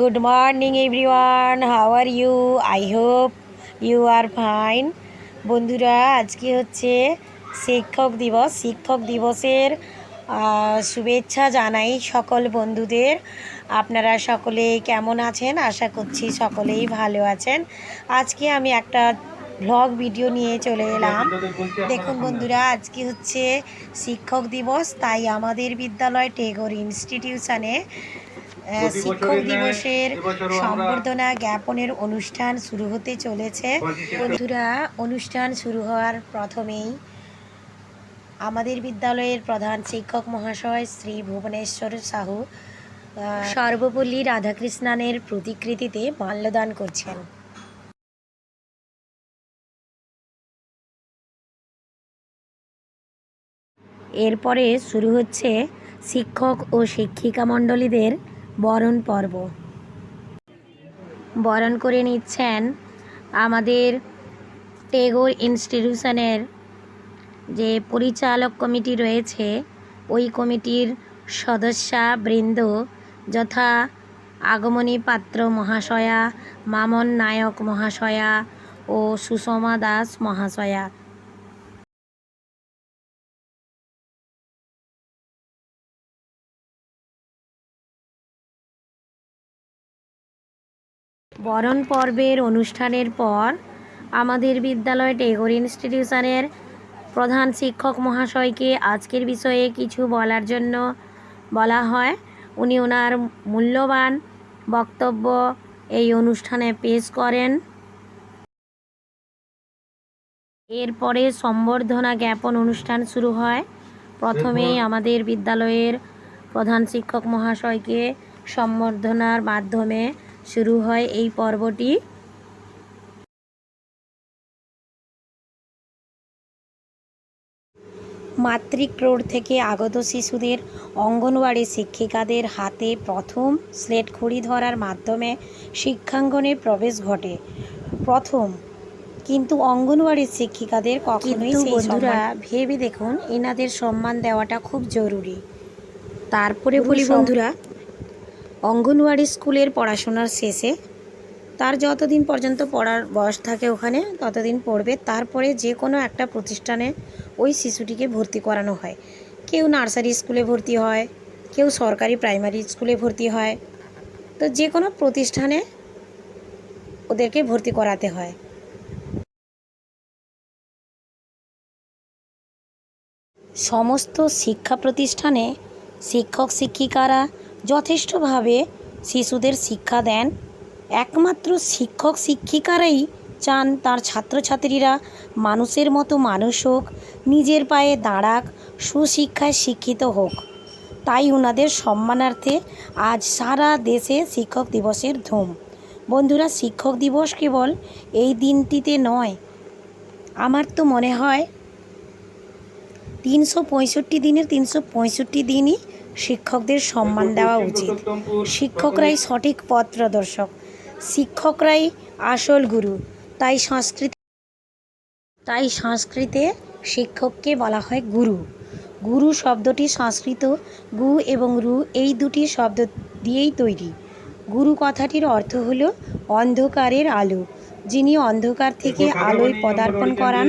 Good morning everyone How are you I hope you are fine বন্ধুরা, আজকে হচ্ছে শিক্ষক দিবস। শিক্ষক দিবসের শুভেচ্ছা জানাই সকল বন্ধুদের। আপনারা সকলে কেমন আছেন? আশা করছি সকলেই ভালো আছেন। আজকে আমি একটা ভ্লগ ভিডিও নিয়ে চলে এলাম। দেখুন বন্ধুরা, আজকে হচ্ছে শিক্ষক দিবস। তাই আমাদের বিদ্যালয় টেগর ইনস্টিটিউশনে শিক্ষক দিবসের সম্বর্ধনা জ্ঞাপনের অনুষ্ঠান শুরু হতে চলেছে। বন্ধুরা অনুষ্ঠান শুরু হওয়ার প্রথমেই আমাদের বিদ্যালয়ের প্রধান শিক্ষক মহাশয় শ্রী ভুবনেশ্বর সাহু সর্বপল্লী রাধাকৃষ্ণানের প্রতিকৃতিতে মাল্যদান করছেন। এরপরে শুরু হচ্ছে শিক্ষক ও শিক্ষিকা মণ্ডলীদের বরণ পর্ব। বরণ করে নিচ্ছেন আমাদের টেগোর ইনস্টিটিউশনের যে পরিচালক কমিটি রয়েছে, ওই কমিটির সদস্যা বৃন্দ যথা আগমনী পাত্র মহাশয়া, মামন নায়ক মহাশয়া ও সুষমা দাস মহাশয়া। বরণ পর্বের অনুষ্ঠানের পর আমাদের বিদ্যালয় টেগোর ইনস্টিটিউশনের প্রধান শিক্ষক মহাশয়কে আজকের বিষয়ে কিছু বলার জন্য বলা হয়। উনি ওনার মূল্যবান বক্তব্য এই অনুষ্ঠানে পেশ করেন। এরপরে সম্বর্ধনা জ্ঞাপন অনুষ্ঠান শুরু হয়। প্রথমেই আমাদের বিদ্যালয়ের প্রধান শিক্ষক মহাশয়কে সম্বর্ধনার মাধ্যমে শুরু হয় এই পর্বটি। মাতৃক রোড থেকে আগত শিশুদের অঙ্গনওয়াড়ি শিক্ষিকাদের হাতে প্রথম স্লেট খড়ি ধরার মাধ্যমে শিক্ষাঙ্গনে প্রবেশ ঘটে। প্রথম। কিন্তু অঙ্গনওয়াড়ির শিক্ষিকাদের কখনোই বন্ধুরা, ভেবে দেখুন এনাদের সম্মান দেওয়াটা খুব জরুরি। তারপরে বলি বন্ধুরা অঙ্গনওয়াড়ি স্কুলের পড়াশোনার শেষে তার যতদিন পর্যন্ত পড়ার বয়স থাকে ওখানে, ততদিন পড়বে। তারপরে যে কোনো একটা প্রতিষ্ঠানে ওই শিশুটিকে ভর্তি করানো হয়। কেউ নার্সারি স্কুলে ভর্তি হয়, কেউ সরকারি প্রাইমারি স্কুলে ভর্তি হয়। তো যে কোনো প্রতিষ্ঠানে ওদেরকে ভর্তি করাতে হয়। সমস্ত শিক্ষা প্রতিষ্ঠানে শিক্ষক, শিক্ষিকারা যথেষ্টভাবে শিশুদের শিক্ষা দেন। একমাত্র শিক্ষক শিক্ষিকারাই চান তার ছাত্রছাত্রীরা মানুষের মতো মানুষ হোক, নিজের পায়ে দাঁড়াক, সুশিক্ষায় শিক্ষিত হোক। তাই ওনাদের সম্মানার্থে আজ সারা দেশে শিক্ষক দিবসের ধুম। বন্ধুরা, শিক্ষক দিবস কেবল এই দিনটিতে নয়, আমার তো মনে হয় তিনশো পঁয়ষট্টি দিনের তিনশো পঁয়ষট্টি দিনই শিক্ষকদের সম্মান দেওয়া উচিত। শিক্ষকরাই সঠিক পথ প্রদর্শক। শিক্ষকরাই আসল গুরু। তাই সংস্কৃতি তাই সংস্কৃতে শিক্ষককে বলা হয় গুরু। গুরু শব্দটি সংস্কৃত গু এবং রু এই দুটি শব্দ দিয়েই তৈরি। গুরু কথাটির অর্থ হল অন্ধকারের আলো। যিনি অন্ধকার থেকে আলোয় পদার্পণ করান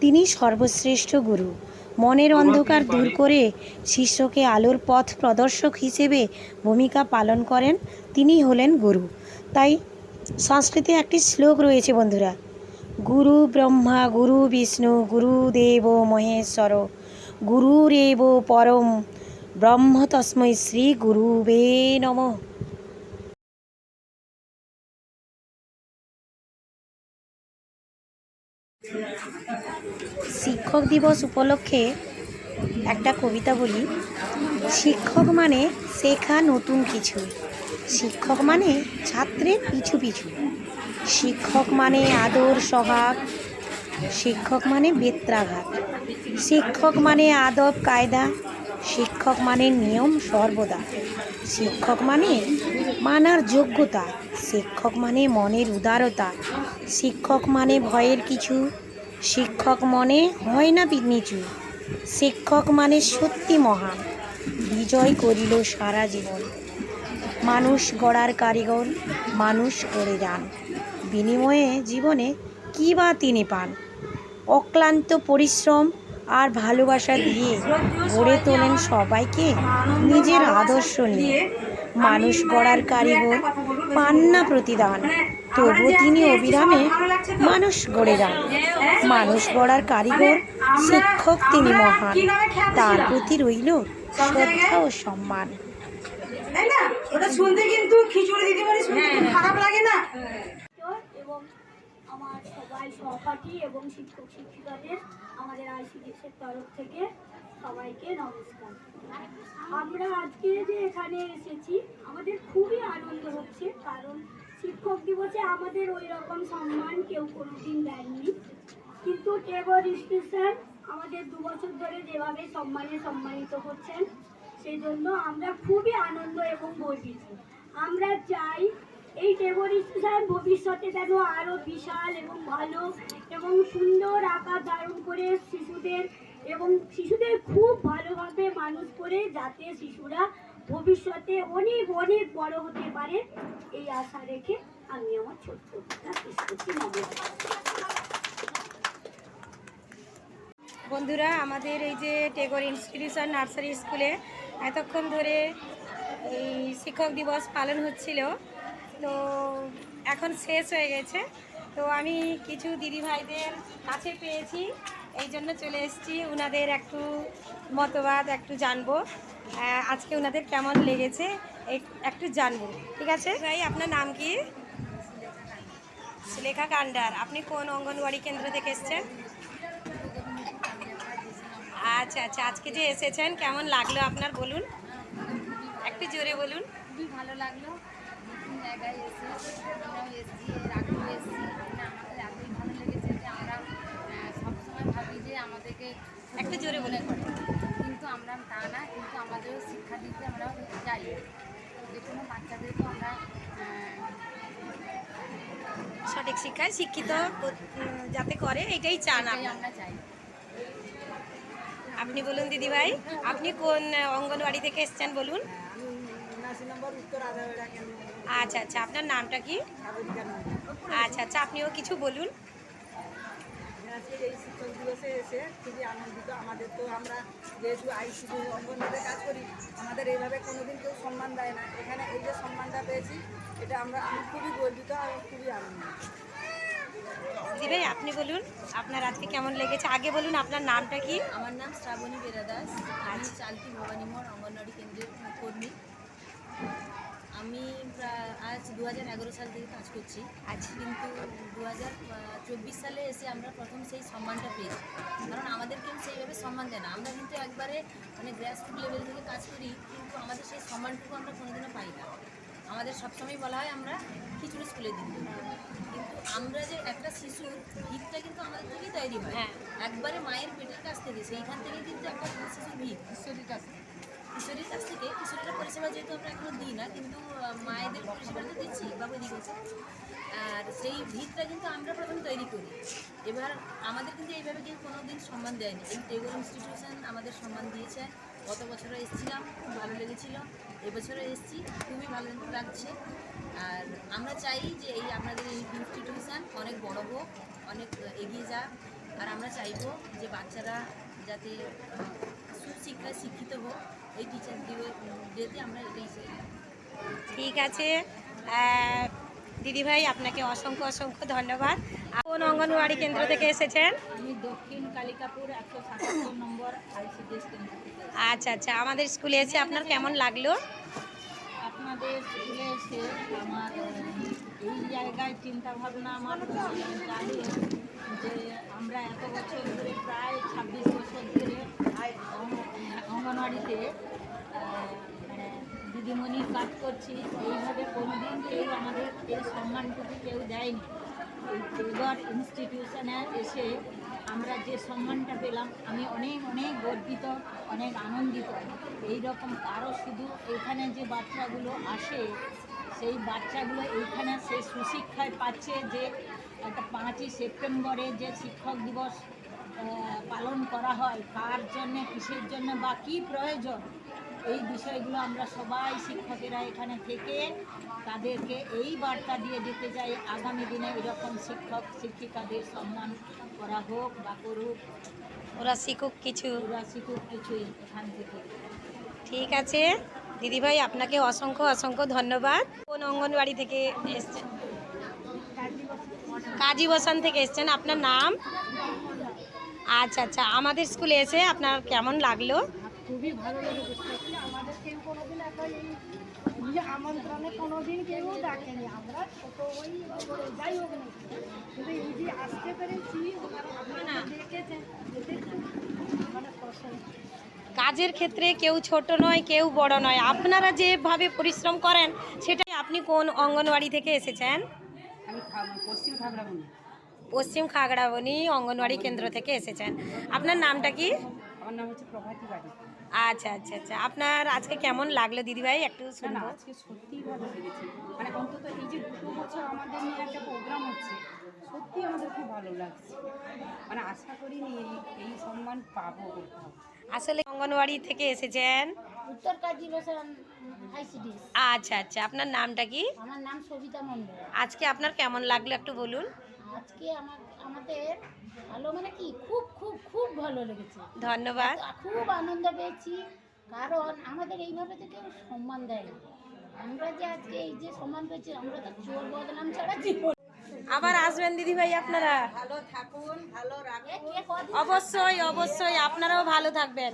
তিনি সর্বশ্রেষ্ঠ গুরু। মনের অন্ধকার দূর করে শিষ্যকে আলোর পথ প্রদর্শক হিসেবে ভূমিকা পালন করেন। তিনি হলেন গুরু। তাই সংস্কৃতে একটি শ্লোক রয়েছে বন্ধুরা। গুরু ব্রহ্মা, গুরু বিষ্ণু গুরুদেব মহেশ্বর, গুরুরেব পরম, ব্রহ্ম তস্মৈ শ্রী গুরুবে নমঃ। শিক্ষক দিবস উপলক্ষে একটা কবিতা বলি। শিক্ষক মানে শেখা নতুন কিছু। শিক্ষক মানে ছাত্রের পিছু পিছু। শিক্ষক মানে আদর সহাগ শিক্ষক মানে বেত্রাঘাত। শিক্ষক মানে আদব কায়দা। শিক্ষক মানে নিয়ম সর্বদা। শিক্ষক মানে মানার যোগ্যতা। শিক্ষক মানে মনের উদারতা। শিক্ষক মানে ভয়ের কিছু। শিক্ষক মনে হয় না নিচু শিক্ষক মানে সত্যি মহান। বিজয় করিল সারা জীবন। মানুষ গড়ার কারিগর, মানুষ করে যান বিনিময়ে জীবনে কী বা তিনি পান? অক্লান্ত পরিশ্রম আর ভালোবাসা দিয়ে গড়ে তোলেন সবাইকে নিজের আদর্শ নিয়ে। মানুষ গড়ার কারিগর পান না প্রতিদান। তবু তিনি অবিরামে মানুষ গড়ে যান মানুষ গড়ার কারিগর শিক্ষক তিনি মহান। তার প্রতি রইল শ্রদ্ধা ও সম্মান। তাই না? ওটা শুনতে কিন্তু খিচুড়ি দিদিমণি শুনতে খারাপ লাগে না? এবং আমার সবাই সহপাঠী এবং শিক্ষক শিক্ষিকাদের আমাদের আইসিডিএসের তরফ থেকে সবাইকে নমস্কার। আমরা আজকে যে এখানে এসেছি আমাদের খুবই আনন্দ হচ্ছে কারণ শিক্ষক দিবসে আমাদের ওই রকম সম্মান কেউ কোনোদিন দেননি। কিন্তু টেবর স্টেশন আমাদের দু বছর ধরে যেভাবে সম্মানে সম্মানিত করছেন, সেই জন্য আমরা খুবই আনন্দ এবং গর্বিত। আমরা চাই এই ডেমোনিস্ট্রেশন ভবিষ্যতে যেন আরও বিশাল এবং ভালো এবং সুন্দর আকার ধারণ করে শিশুদের এবং শিশুদের খুব ভালোভাবে মানুষ করে যাতে শিশুরা ভবিষ্যতে অনেক অনেক বড় হতে পারে এই আশা রেখে আমি আমার ছোট্ট বন্ধুরা, আমাদের এই যে টেগর ইনস্টিটিউশন নার্সারি স্কুলে এতক্ষণ ধরে এই শিক্ষক দিবস পালন হচ্ছিল। তো এখন শেষ হয়ে গেছে। তো আমি কিছু দিদিভাইদের কাছে পেয়েছি। এই জন্য চলে এসেছি। ওনাদের একটু মতবাদ, একটু জানব। আজকে ওনাদের কেমন লেগেছে এক- একটু জানব। ঠিক আছে? ভাই আপনার নাম কি? সুলেখা কান্ডার। আপনি কোন অঙ্গনওয়াড়ি কেন্দ্র থেকে এসেছেন? আচ্ছা আচ্ছা আজকে যে এসেছেন কেমন লাগল আপনার? বলুন। একটু জোরে বলুন। খুবই ভালো লাগল। নতুন জায়গায় এসে আমরাও এসেছি এর আগেও এসেছি। আমাদের এতই ভালো লেগেছে যে আমরা সবসময় ভাবি যে আমাদেরকে একটু জোরে বলুন। করে। কিন্তু আমরা তা না কিন্তু আমাদেরও শিক্ষা দিতে আমরা চাই যে কোনো বাচ্চাদেরকে আমরা সঠিক শিক্ষায় শিক্ষিত যাতে করে এটাই চান আমরা চাই। আপনি বলুন দিদি ভাই আপনি কোন অঙ্গনওয়াড়ি থেকে এসছেন বলুন। আচ্ছা আচ্ছা আপনার নামটা কি? আচ্ছা আচ্ছা আপনিও কিছু বলুন আজকে এই শিক্ষক দিবসে এসে খুবই আনন্দিত। আমাদের তো আমরা যেহেতু আইসিডি অঙ্গনবাড়িতে কাজ করি আমাদের এইভাবে কোনোদিন কেউ সম্মান দেয় না। এখানে এই যে সম্মানটা পেয়েছি এটা আমরা আমি খুবই গর্বিত আর খুবই আনন্দিত। দিদি ভাই আপনি বলুন আপনার আজকে কেমন লেগেছে? আগে বলুন আপনার নামটা কি? আমার নাম শ্রাবণী বেরাদাস আমি চালকি ভবানীমোড় অঙ্গনওয়াড়ি কেন্দ্রের কর্মী। দু হাজার এগারো সাল থেকে কাজ করছি। আজ কিন্তু দু হাজার চব্বিশ সালে এসে আমরা প্রথম সেই সম্মানটা পেয়েছি। কারণ আমাদের কিন্তু সেইভাবে সম্মান দেয় না। আমরা কিন্তু একবারে মানে গ্রাসরুট লেভেল থেকে কাজ করি কিন্তু আমাদের সেই সম্মানটুকু আমরা কোনোদিনও পাই না। আমাদের সবসময় বলা হয় আমরা খিচুড়ি স্কুলে দিন কিন্তু আমরা যে একটা শিশুর ভিতটা কিন্তু আমাদের থেকেই তৈরি হয়। হ্যাঁ। একবারে মায়ের পেটের কাছ থেকে সেইখান থেকে কিন্তু একটা শিশুর ভিত ঈশ্বরীর কাছ থেকে। কিশোরীর কাছ থেকে কিশোরীরা পরিষেবা যেহেতু আমরা এখনও দিই না, কিন্তু মায়েদের পরিষেবা তো দিচ্ছি বাবু দিয়েছে আর সেই ভিতটা কিন্তু আমরা প্রথম তৈরি করি। এবার আমাদের কিন্তু এইভাবে কেউ কোনো দিন সম্মান দেয়নি। এই টেগর ইনস্টিটিউশন আমাদের সম্মান দিয়েছে। গত বছরও এসেছিলাম, খুব ভালো লেগেছিল। এবছরও এসেছি, খুবই ভালো লাগছে। আর আমরা চাই যে এই আপনাদের এই ইনস্টিটিউশন অনেক বড় হোক, অনেক এগিয়ে যাক। আর আমরা চাইব যে বাচ্চারা যাতে সুশিক্ষায় শিক্ষিত হোক। এই টিচার ডেতে আমরা এটাই ঠিক আছে। দিদিভাই আপনাকে অসংখ্য অসংখ্য ধন্যবাদ। কোন অঙ্গনওয়াড়ি কেন্দ্র থেকে এসেছেন? আমি দক্ষিণ কালিকাপুর একশো সাতাত্তর নম্বর আইসিডিএস কেন্দ্র থেকে আচ্ছা আচ্ছা। আমাদের স্কুলে এসে আপনার কেমন লাগল? আপনাদের স্কুলে এসে আমার এই জায়গায় চিন্তাভাবনা আমার জানি যে আমরা এত বছর ধরে প্রায় ছাব্বিশ বছর ধরে অঙ্গনওয়াড়িতে মানে দিদিমণির কাজ করছি এইভাবে কোনোদিন কেউ আমাদের এই সম্মানটুকু কেউ দেয়নি। এই টেগর ইনস্টিটিউশনে এসে আমরা যে সম্মানটা পেলাম, আমি অনেক অনেক গর্বিত, অনেক আনন্দিত। এই রকম আরও শুধু এখানে যে বাচ্চাগুলো আসে, সেই বাচ্চাগুলো এইখানে সেই সুশিক্ষায় পাচ্ছে যে একটা পাঁচই সেপ্টেম্বরে যে শিক্ষক দিবস করা হয় কার জন্যে কিসের জন্য বা কী প্রয়োজন? এই বিষয়গুলো আমরা সবাই শিক্ষকেরা এখানে থেকে তাদেরকে এই বার্তা দিয়ে দিতে চাই আগামী দিনে এরকম শিক্ষক শিক্ষিকাদের সম্মান করা হোক বা করুক। ওরা শিখুক কিছু। ওরা শিখুক কিছুই এখান থেকে। ঠিক আছে। দিদিভাই আপনাকে অসংখ্য অসংখ্য ধন্যবাদ। কোন অঙ্গনবাড়ি থেকে এসছেন? কাজী বসান থেকে এসছেন। আপনার নাম? আচ্ছা আচ্ছা আমাদের স্কুলে এসে আপনার কেমন লাগল? খুবই ভালো লেগেছে। আমাদের কেউ কোনোদিন একটা এই ইয়ে আমন্ত্রণে কোনোদিন কেউ ডাকেনি। আমরা ছোটো ওই যাই হোক না কিন্তু এই যে আসতে পেরেছি আপনারা দেখেছেন মানে পছন্দ। কাজের ক্ষেত্রে কেউ ছোট নয় কেউ বড় নয়। আপনারা যেভাবে পরিশ্রম করেন সেটাই আপনি কোন অঙ্গনওয়াড়ি থেকে এসেছেন? আমি পশ্চিম পশ্চিম খাগড়াবনি অঙ্গনওয়াড়ি কেন্দ্র থেকে এসেছেন। আপনার নামটা কি? আমার নাম হচ্ছে প্রভাতী বাড়ি। আচ্ছা আচ্ছা আচ্ছা। আপনার আজকে কেমন লাগল দিদিভাই? একটু না না আজকে সত্যিই ভালো লেগেছে। মানে অন্তত এই যে দুটো বছর আমাদের নিয়ে একটা প্রোগ্রাম হচ্ছে সত্যি আমাদের খুব ভালো লাগছে। মানে আশা করিনি এই এই সম্মান পাবো কোথাও। আসলে অঙ্গনওয়াড়ি থেকে এসেছেন? উত্তর কাজী বসান আচ্ছা আচ্ছা। আপনার নামটা কি? আমার নাম সবিতা মণ্ডল। আজকে আপনার কেমন লাগল একটু বলুন? আজকে আমার আমাদের ভালো মানে কি খুব খুব খুব ভালো লেগেছে। ধন্যবাদ। খুব আনন্দ পেয়েছি কারণ আমাদের এইভাবে তো কেউ সম্মান দেয় না। আমরা যে আজকে এই যে সম্মান পেয়েছি আমরা তো চোর বদনাম ছাড়া জীবন আবার আসবেন দিদিভাই আপনারা। ভালো থাকুন ভালো রাখুন। অবশ্যই অবশ্যই আপনারাও ভালো থাকবেন।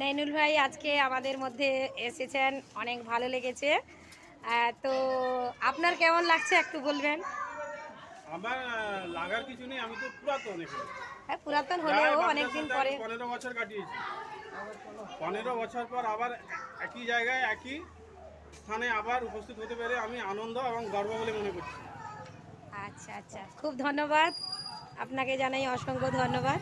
নাইনুল ভাই আজকে আমাদের মধ্যে এসেছেন অনেক ভালো লেগেছে। তো আপনার কেমন লাগছে একটু বলবেন? আমার লাগার কিছু নেই আমি তো পুরাতন এখানে। হ্যাঁ পুরাতন হলেও অনেকদিন পরে। পনেরো বছর কাটিয়েছি। পনেরো বছর পর আবার একই জায়গায় একই স্থানে আবার উপস্থিত হতে পেরে আমি আনন্দ এবং গর্ব বলে মনে করছি। আচ্ছা আচ্ছা। খুব ধন্যবাদ। আপনাকে জানাই অসংখ্য ধন্যবাদ।